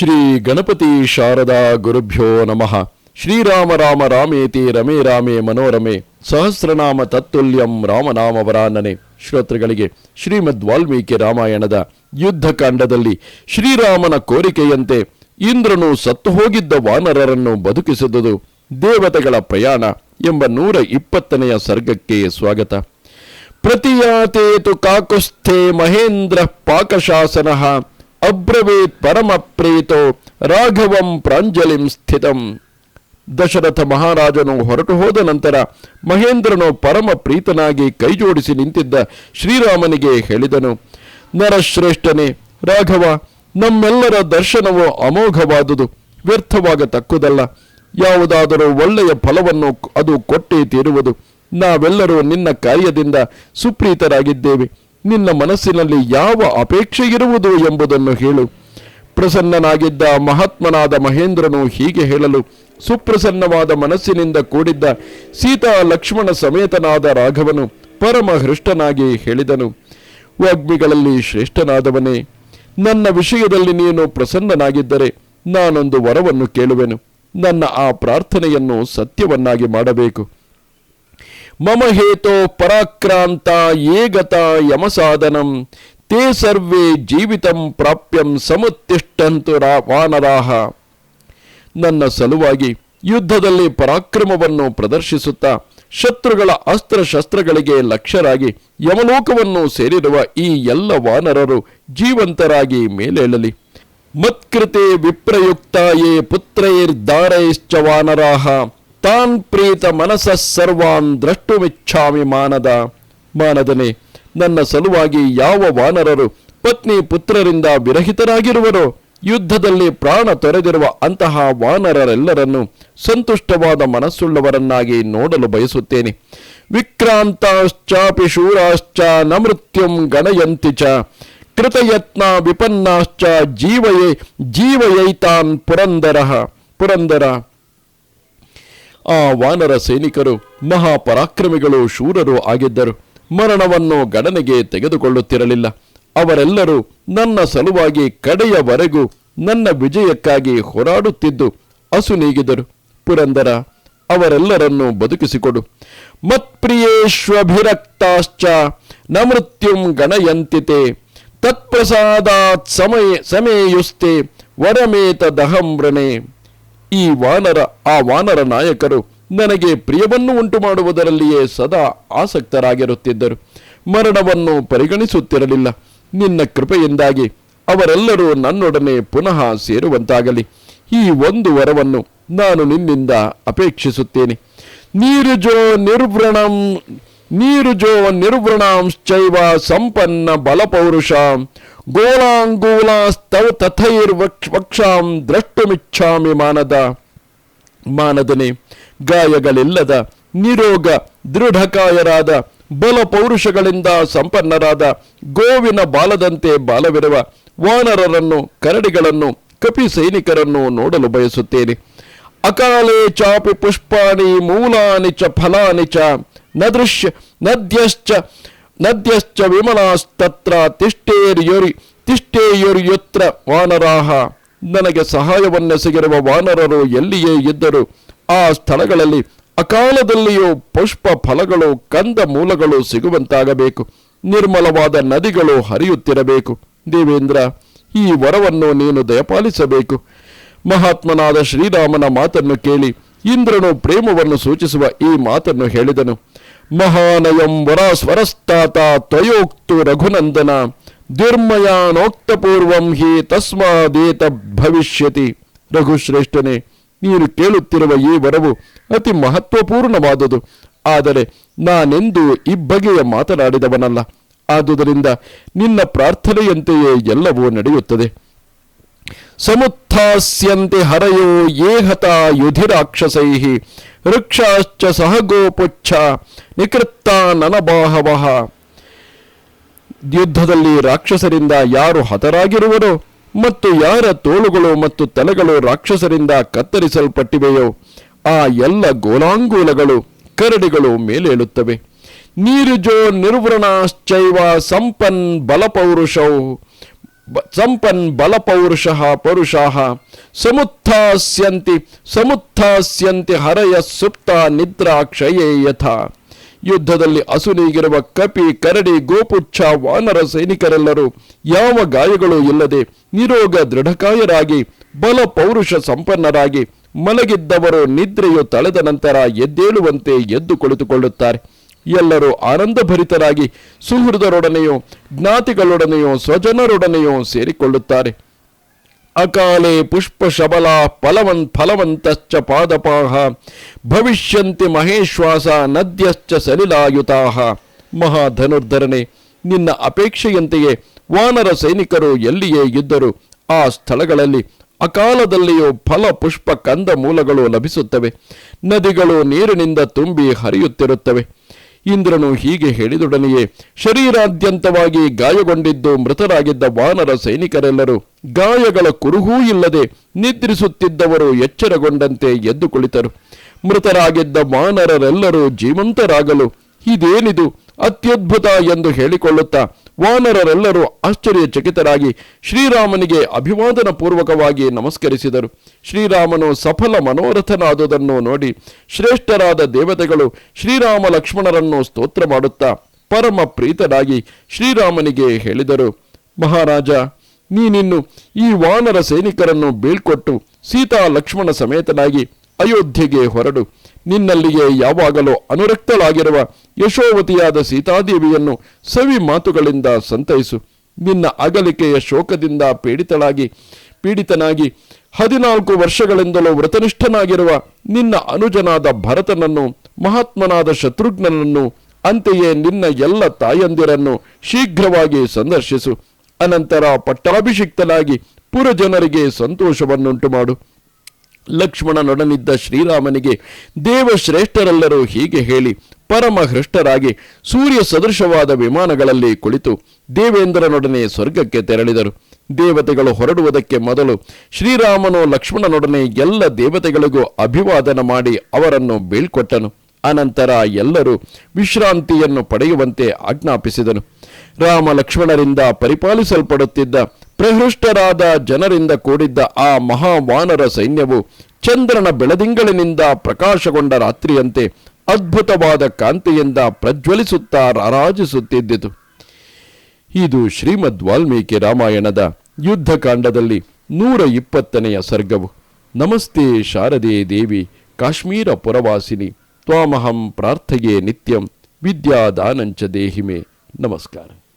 ಶ್ರೀ ಗಣಪತಿ ಶಾರದಾ ಗುರುಭ್ಯೋ ನಮಃ. ಶ್ರೀರಾಮ ರಾಮ ರಾಮೇತಿ ರಮೇ ರಾಮೇ ಮನೋರಮೆ. ಸಹಸ್ರನಾಮ ತತ್ತುಲ್ಯಂ ರಾಮನಾಮ ವರಾನನೆ. ಶ್ರೋತೃಗಳಿಗೆ ಶ್ರೀಮದ್ ವಾಲ್ಮೀಕಿ ರಾಮಾಯಣದ ಯುದ್ಧಕಾಂಡದಲ್ಲಿ ಶ್ರೀರಾಮನ ಕೋರಿಕೆಯಂತೆ ಇಂದ್ರನು ಸತ್ತು ಹೋಗಿದ್ದ ವಾನರರನ್ನು ಬದುಕಿಸಿದುದು ದೇವತೆಗಳ ಪ್ರಯಾಣ ಎಂಬ ನೂರ ಇಪ್ಪತ್ತನೆಯ ಸರ್ಗಕ್ಕೆ ಸ್ವಾಗತ. ಪ್ರತಿಯಾತೇತು ಕಾಕುಸ್ಥೆ ಮಹೇಂದ್ರ ಪಾಕಶಾಸನ ಅಬ್ರವೀತ್ ಪರಮ ಪ್ರೀತೋ ರಾಘವಂ ಪ್ರಾಂಜಲಿಂ ಸ್ಥಿತಂ. ದಶರಥ ಮಹಾರಾಜನು ಹೊರಟು ಹೋದ ನಂತರ ಮಹೇಂದ್ರನು ಪರಮ ಪ್ರೀತನಾಗಿ ಕೈಜೋಡಿಸಿ ನಿಂತಿದ್ದ ಶ್ರೀರಾಮನಿಗೆ ಹೇಳಿದನು, ನರಶ್ರೇಷ್ಠನೇ ರಾಘವ, ನಮ್ಮೆಲ್ಲರ ದರ್ಶನವು ಅಮೋಘವಾದುದು, ವ್ಯರ್ಥವಾಗತಕ್ಕುದಲ್ಲ. ಯಾವುದಾದರೂ ಒಳ್ಳೆಯ ಫಲವನ್ನು ಅದು ಕೊಟ್ಟೇ ತೀರುವುದು. ನಾವೆಲ್ಲರೂ ನಿನ್ನ ಕಾರ್ಯದಿಂದ ಸುಪ್ರೀತರಾಗಿದ್ದೇವೆ. ನಿನ್ನ ಮನಸ್ಸಿನಲ್ಲಿ ಯಾವ ಅಪೇಕ್ಷೆ ಇರುವುದು ಎಂಬುದನ್ನು ಹೇಳು. ಪ್ರಸನ್ನನಾಗಿದ್ದ ಮಹಾತ್ಮನಾದ ಮಹೇಂದ್ರನು ಹೀಗೆ ಹೇಳಲು, ಸುಪ್ರಸನ್ನವಾದ ಮನಸ್ಸಿನಿಂದ ಕೂಡಿದ್ದ ಸೀತಾ ಲಕ್ಷ್ಮಣ ಸಮೇತನಾದ ರಾಘವನು ಪರಮ ಹೃಷ್ಟನಾಗಿ ಹೇಳಿದನು. ವಗ್ಮಿಗಳಲ್ಲಿ ಶ್ರೇಷ್ಠನಾದವನೇ, ನನ್ನ ವಿಷಯದಲ್ಲಿ ನೀನು ಪ್ರಸನ್ನನಾಗಿದ್ದರೆ ನಾನೊಂದು ವರವನ್ನು ಕೇಳುವೆನು. ನನ್ನ ಆ ಪ್ರಾರ್ಥನೆಯನ್ನು ಸತ್ಯವನ್ನಾಗಿ ಮಾಡಬೇಕು. ಮಮ ಹೇತೋ ಪರಾಕ್ರಾಂತ ಏಗತ ಯಮಸಾಧನಂ ತೇ ಸರ್ವೇ ಜೀವಿತಂ ಪ್ರಾಪ್ಯಂ ಸಮುತ್ತಿಷ್ಟಂತು ರಾ ವಾನರಾಹ ನನ್ನ ಸಲುವಾಗಿ ಯುದ್ಧದಲ್ಲಿ ಪರಾಕ್ರಮವನ್ನು ಪ್ರದರ್ಶಿಸುತ್ತಾ ಶತ್ರುಗಳ ಅಸ್ತ್ರಶಸ್ತ್ರಗಳಿಗೆ ಲಕ್ಷ್ಯರಾಗಿ ಯಮಲೋಕವನ್ನು ಸೇರಿರುವ ಈ ಎಲ್ಲ ವಾನರರು ಜೀವಂತರಾಗಿ ಮೇಲೇಳಲಿ. ಮತ್ಕೃತೆ ವಿಪ್ರಯುಕ್ತಾಯೇ ಪುತ್ರೈರ್ದಾರೈಶ್ಚ ವಾನರಾಹ. ತಾನ್ ಪ್ರೀತ ಮನಸ ಸರ್ವಾನ್ ದ್ರಷ್ಟುಮಿಚ್ಛಾಮಿ ಮಾನದ ಮಾನದನೆ. ನನ್ನ ಸಲುವಾಗಿ ಯಾವ ವಾನರರು ಪತ್ನಿ ಪುತ್ರರಿಂದ ವಿರಹಿತರಾಗಿರುವರೋ, ಯುದ್ಧದಲ್ಲಿ ಪ್ರಾಣ ತೊರೆದಿರುವ ಅಂತಹ ವಾನರರೆಲ್ಲರನ್ನು ಸಂತುಷ್ಟವಾದ ಮನಸ್ಸುಳ್ಳವರನ್ನಾಗಿ ನೋಡಲು ಬಯಸುತ್ತೇನೆ. ವಿಕ್ರಾಂತಾಶ್ಚಾಪಿ ಶೂರಾಶ್ಚ ನ ಮೃತ್ಯುಂ ಗಣಯಂತಿ ಚ. ಕೃತಯತ್ನ ವಿಪನ್ನಾಶ್ಚ ಜೀವಯೇ, ಜೀವಯೈತಾನ್ ಪುರಂದರಃ. ಪುರಂದರ ಆ ವಾನರ ಸೈನಿಕರು ಮಹಾಪರಾಕ್ರಮಿಗಳು ಶೂರರು ಆಗಿದ್ದರು. ಮರಣವನ್ನು ಗಣನೆಗೆ ತೆಗೆದುಕೊಳ್ಳುತ್ತಿರಲಿಲ್ಲ. ಅವರೆಲ್ಲರೂ ನನ್ನ ಸಲುವಾಗಿ ಕಡೆಯವರೆಗೂ ನನ್ನ ವಿಜಯಕ್ಕಾಗಿ ಹೋರಾಡುತ್ತಿದ್ದು ಅಸುನೀಗಿದರು ಪುರಂದರ, ಅವರೆಲ್ಲರನ್ನು ಬದುಕಿಸಿಕೊಡು. ಮತ್ಪ್ರಿಯೇಶ್ವಭಿರಕ್ತಾಶ್ಚ, ನ ಮೃತ್ಯುಂ ಗಣಯಂತಿತೆ. ತತ್ಪ್ರಸಾದಾತ್ ಸಮಯ ಸಮೇಯುಸ್ತೆ ವರಮೇತ ದಹಂಬ್ರಣೆ ಈ ವಾನರ, ಆ ವಾನರ ನಾಯಕರು ನನಗೆ ಪ್ರಿಯವನ್ನು ಉಂಟು ಮಾಡುವುದರಲ್ಲಿಯೇ ಸದಾ ಆಸಕ್ತರಾಗಿರುತ್ತಿದ್ದರು. ಮರಣವನ್ನು ಪರಿಗಣಿಸುತ್ತಿರಲಿಲ್ಲ. ನಿನ್ನ ಕೃಪೆಯಿಂದಾಗಿ ಅವರೆಲ್ಲರೂ ನನ್ನೊಡನೆ ಪುನಃ ಸೇರುವಂತಾಗಲಿ. ಈ ಒಂದು ವರವನ್ನು ನಾನು ನಿನ್ನಿಂದ ಅಪೇಕ್ಷಿಸುತ್ತೇನೆ. ನೀರುಜೋ ನಿರ್ವೃಣಂ ನೀರುಜೋ ನಿರ್ವೃಣಾಂಶ್ಚೈವ ಸಂಪನ್ನ ಬಲಪೌರುಷ ಗೋಳಾಂಗೂಲಾಸ್ತವ ತಥೈರ್ ವಕ್ಷಾಂ ದ್ರಷ್ಟುಮಿಚ್ಛಾಮಿ ಮಾನದ ಮಾನದನೆ. ಗಾಯಗಳಿಲ್ಲದ ನಿರೋಗ ದೃಢಕಾಯರಾದ ಬಲ ಪೌರುಷಗಳಿಂದ ಸಂಪನ್ನರಾದ ಗೋವಿನ ಬಾಲದಂತೆ ಬಾಲವಿರುವ ವಾನರರನ್ನು, ಕರಡಿಗಳನ್ನು, ಕಪಿ ಸೈನಿಕರನ್ನು ನೋಡಲು ಬಯಸುತ್ತೇನೆ. ಅಕಾಲೇ ಚಾಪಿ ಪುಷ್ಪಾಣಿ, ಮೂಲಾನಿ ಚ ಫಲಾನಿ ಚ ನದೃಶ್ಯ, ನದ್ಯಶ್ಚ ನದ್ಯಶ್ಚ ವಿಮಲಾಸ್ತತ್ರ ತಿಷ್ಟೇರ್ಯೊರಿ, ತಿಷ್ಟೇಯೊರಿಯುತ್ರ ವಾನರಾಹ. ನನಗೆ ಸಹಾಯವನ್ನೆಸಗಿರುವ ವಾನರರು ಎಲ್ಲಿಯೇ ಇದ್ದರು ಆ ಸ್ಥಳಗಳಲ್ಲಿ ಅಕಾಲದಲ್ಲಿಯೂ ಪುಷ್ಪ ಫಲಗಳು ಕಂದ ಮೂಲಗಳು ಸಿಗುವಂತಾಗಬೇಕು. ನಿರ್ಮಲವಾದ ನದಿಗಳು ಹರಿಯುತ್ತಿರಬೇಕು. ದೇವೇಂದ್ರ, ಈ ವರವನ್ನು ನೀನು ದಯಪಾಲಿಸಬೇಕು. ಮಹಾತ್ಮನಾದ ಶ್ರೀರಾಮನ ಮಾತನ್ನು ಕೇಳಿ ಇಂದ್ರನು ಪ್ರೇಮವನ್ನು ಸೂಚಿಸುವ ಈ ಮಾತನ್ನು ಹೇಳಿದನು. ಮಹಾನಯಂ ವರ ಸ್ವರಸ್ತಾತ ತ್ವಯೋಕ್ತು ರಘುನಂದನ ದುರ್ಮಯಾನೋಕ್ತಪೂರ್ವಂ ಹಿ ತಸ್ಮಾದೇತ ಭವಿಷ್ಯತಿ. ರಘುಶ್ರೇಷ್ಠನೇ, ನೀನು ಕೇಳುತ್ತಿರುವ ಈ ವರವು ಅತಿ ಮಹತ್ವಪೂರ್ಣವಾದುದು. ಆದರೆ ನಾನೆಂದು ಇಬ್ಬಗೆಯ ಮಾತನಾಡಿದವನಲ್ಲ. ಆದುದರಿಂದ ನಿನ್ನ ಪ್ರಾರ್ಥನೆಯಂತೆಯೇ ಎಲ್ಲವೂ ನಡೆಯುತ್ತದೆ. ಸಮುತ್ಥಾಸ್ಯಂತೆ ಹರಯೋ ಯೇಹತ ಯುಧಿರಾಕ್ಷಸೈ ವೃಕ್ಷಾಶ್ಚ ಸಹಗೋಪುಚ್ಛ ನಿಕೃತ್ತ ನನಬಾಹವಃ ಯುದ್ಧದಲ್ಲಿ ರಾಕ್ಷಸರಿಂದ ಯಾರು ಹತರಾಗಿರುವರೋ ಮತ್ತು ಯಾರ ತೋಳುಗಳು ಮತ್ತು ತಲೆಗಳು ರಾಕ್ಷಸರಿಂದ ಕತ್ತರಿಸಲ್ಪಟ್ಟಿವೆಯೋ, ಆ ಎಲ್ಲ ಗೋಲಾಂಗೂಲಗಳು, ಕರಡಿಗಳು ಮೇಲೇಳುತ್ತವೆ. ನೀರುಜೋ ನಿರ್ವೃಣಾಶ್ಚೈವ ಸಂಪನ್ ಬಲಪೌರುಷೌ, ಸಂಪನ್ ಬಲಪೌರುಷ ಪೌರುಷಾಹ ಸಮುತ್ಥಾಸ್ಯಂತಿ ಸಮುತ್ಥಾಸ್ಯಂತಿ ಹರಯ ಸುಪ್ತ ನಿದ್ರಾ ಕ್ಷಯೇ ಯಥಾ. ಯುದ್ಧದಲ್ಲಿ ಅಸುನೀಗಿರುವ ಕಪಿ, ಕರಡಿ, ಗೋಪುಚ್ಛ, ವಾನರ ಸೈನಿಕರೆಲ್ಲರೂ ಯಾವ ಗಾಯಗಳು ಇಲ್ಲದೆ ನಿರೋಗ ದೃಢಕಾಯರಾಗಿ, ಬಲ ಪೌರುಷ ಸಂಪನ್ನರಾಗಿ ಮಲಗಿದ್ದವರು ನಿದ್ರೆಯು ತಳೆದ ನಂತರ ಎದ್ದೇಳುವಂತೆ ಎದ್ದು ಕುಳಿತುಕೊಳ್ಳುತ್ತಾರೆ. ಎಲ್ಲರೂ ಆನಂದಭರಿತರಾಗಿ ಸುಹೃದರೊಡನೆಯೋ, ಜ್ಞಾತಿಗಳೊಡನೆಯೋ, ಸ್ವಜನರೊಡನೆಯೋ ಸೇರಿಕೊಳ್ಳುತ್ತಾರೆ. ಅಕಾಲೆ ಪುಷ್ಪ ಶಬಲ ಫಲವನ್ ಫಲವಂತಶ್ಚ ಪಾದಪಾಹ, ಭವಿಷ್ಯಂತಿ ಮಹೇಶ್ವಾಸ ನದ್ಯಶ್ಚ ಸಲಿಲಾಯುತಾಹ. ಮಹಾಧನುರ್ಧರಣೆ ನಿನ್ನ ಅಪೇಕ್ಷೆಯಂತೆಯೇ ವಾನರ ಸೈನಿಕರು ಎಲ್ಲಿಯೇ ಇದ್ದರೂ ಆ ಸ್ಥಳಗಳಲ್ಲಿ ಅಕಾಲದಲ್ಲಿಯೂ ಫಲ ಪುಷ್ಪ ಕಂದ ಮೂಲಗಳು ಲಭಿಸುತ್ತವೆ. ನದಿಗಳು ನೀರಿನಿಂದ ತುಂಬಿ ಹರಿಯುತ್ತಿರುತ್ತವೆ. ಇಂದ್ರನು ಹೀಗೆ ಹೇಳಿದೊಡನೆಯೇ, ಶರೀರಾದ್ಯಂತವಾಗಿ ಗಾಯಗೊಂಡಿದ್ದು ಮೃತರಾಗಿದ್ದ ವಾನರ ಸೈನಿಕರೆಲ್ಲರೂ ಗಾಯಗಳ ಕುರುಹೂ ಇಲ್ಲದೆ ನಿದ್ರಿಸುತ್ತಿದ್ದವರು ಎಚ್ಚರಗೊಂಡಂತೆ ಎದ್ದು ಕುಳಿತರು. ಮೃತರಾಗಿದ್ದ ವಾನರರೆಲ್ಲರೂ ಜೀವಂತರಾಗಲು ಇದೇನಿದು? ಅತ್ಯದ್ಭುತ ಎಂದು ಹೇಳಿಕೊಳ್ಳುತ್ತಾ ವಾನರರೆಲ್ಲರೂ ಆಶ್ಚರ್ಯಚಕಿತರಾಗಿ ಶ್ರೀರಾಮನಿಗೆ ಅಭಿವಾದನ ಪೂರ್ವಕವಾಗಿ ನಮಸ್ಕರಿಸಿದರು. ಶ್ರೀರಾಮನು ಸಫಲ ಮನೋರಥನಾದುದನ್ನು ನೋಡಿ ಶ್ರೇಷ್ಠರಾದ ದೇವತೆಗಳು ಶ್ರೀರಾಮ ಲಕ್ಷ್ಮಣರನ್ನು ಸ್ತೋತ್ರ ಮಾಡುತ್ತಾ ಪರಮ ಪ್ರೀತರಾಗಿ ಶ್ರೀರಾಮನಿಗೆ ಹೇಳಿದರು. ಮಹಾರಾಜ, ನೀನಿನ್ನು ಈ ವಾನರ ಸೈನಿಕರನ್ನು ಬೀಳ್ಕೊಟ್ಟು ಸೀತಾ ಲಕ್ಷ್ಮಣ ಸಮೇತನಾಗಿ ಅಯೋಧ್ಯೆಗೆ ಹೊರಡು. ನಿನ್ನಲ್ಲಿಗೆ ಯಾವಾಗಲೂ ಅನುರಕ್ತಳಾಗಿರುವ ಯಶೋವತಿಯಾದ ಸೀತಾದೇವಿಯನ್ನು ಸವಿ ಮಾತುಗಳಿಂದ ಸಂತೈಸು. ನಿನ್ನ ಅಗಲಿಕೆಯ ಶೋಕದಿಂದ ಪೀಡಿತಳಾಗಿ, ಪೀಡಿತನಾಗಿ ಹದಿನಾಲ್ಕು ವರ್ಷಗಳಿಂದಲೂ ವ್ರತನಿಷ್ಠನಾಗಿರುವ ನಿನ್ನ ಅನುಜನಾದ ಭರತನನ್ನು, ಮಹಾತ್ಮನಾದ ಶತ್ರುಘ್ನನನ್ನು, ಅಂತೆಯೇ ನಿನ್ನ ಎಲ್ಲ ತಾಯಂದಿರನ್ನು ಶೀಘ್ರವಾಗಿ ಸಂದರ್ಶಿಸು. ಅನಂತರ ಪಟ್ಟಾಭಿಷಿಕ್ತನಾಗಿ ಪುರಜನರಿಗೆ ಸಂತೋಷವನ್ನುಂಟು ಮಾಡು ಲಕ್ಷ್ಮಣನೊಡನಿದ್ದ ಶ್ರೀರಾಮನಿಗೆ, ದೇವಶ್ರೇಷ್ಠರೆಲ್ಲರೂ ಹೀಗೆ ಹೇಳಿ ಪರಮ ಹೃಷ್ಟರಾಗಿ ಸೂರ್ಯ ಸದೃಶವಾದ ವಿಮಾನಗಳಲ್ಲಿ ಕುಳಿತು ದೇವೇಂದ್ರನೊಡನೆ ಸ್ವರ್ಗಕ್ಕೆ ತೆರಳಿದರು. ದೇವತೆಗಳು ಹೊರಡುವುದಕ್ಕೆ ಮೊದಲು ಶ್ರೀರಾಮನು ಲಕ್ಷ್ಮಣನೊಡನೆ ಎಲ್ಲ ದೇವತೆಗಳಿಗೂ ಅಭಿವಾದನ ಮಾಡಿ ಅವರನ್ನು ಬೀಳ್ಕೊಟ್ಟನು. ಅನಂತರ ಎಲ್ಲರೂ ವಿಶ್ರಾಂತಿಯನ್ನು ಪಡೆಯುವಂತೆ ಆಜ್ಞಾಪಿಸಿದನು. ರಾಮ ಲಕ್ಷ್ಮಣರಿಂದ ಪರಿಪಾಲಿಸಲ್ಪಡುತ್ತಿದ್ದ ಪ್ರಹೃಷ್ಟರಾದ ಜನರಿಂದ ಕೂಡಿದ್ದ ಆ ಮಹಾವಾನರ ಸೈನ್ಯವು ಚಂದ್ರನ ಬೆಳದಿಂಗಳಿನಿಂದ ಪ್ರಕಾಶಗೊಂಡ ರಾತ್ರಿಯಂತೆ ಅದ್ಭುತವಾದ ಕಾಂತಿಯಿಂದ ಪ್ರಜ್ವಲಿಸುತ್ತಾ ರಾರಾಜಿಸುತ್ತಿದ್ದಿತು ಇದು ಶ್ರೀಮದ್ ವಾಲ್ಮೀಕಿ ರಾಮಾಯಣದ ಯುದ್ಧಕಾಂಡದಲ್ಲಿ ನೂರ ಇಪ್ಪತ್ತನೆಯ ಸರ್ಗವು. ನಮಸ್ತೆ ಶಾರದೆ ದೇವಿ, ಕಾಶ್ಮೀರ ಪುರವಾಸಿನಿ, ತ್ವಾಮಹಂ ಪ್ರಾರ್ಥಯೇ ನಿತ್ಯಂ, ವಿದ್ಯಾದಾನಂಚ ದೇಹಿಮೆ. ನಮಸ್ಕಾರ.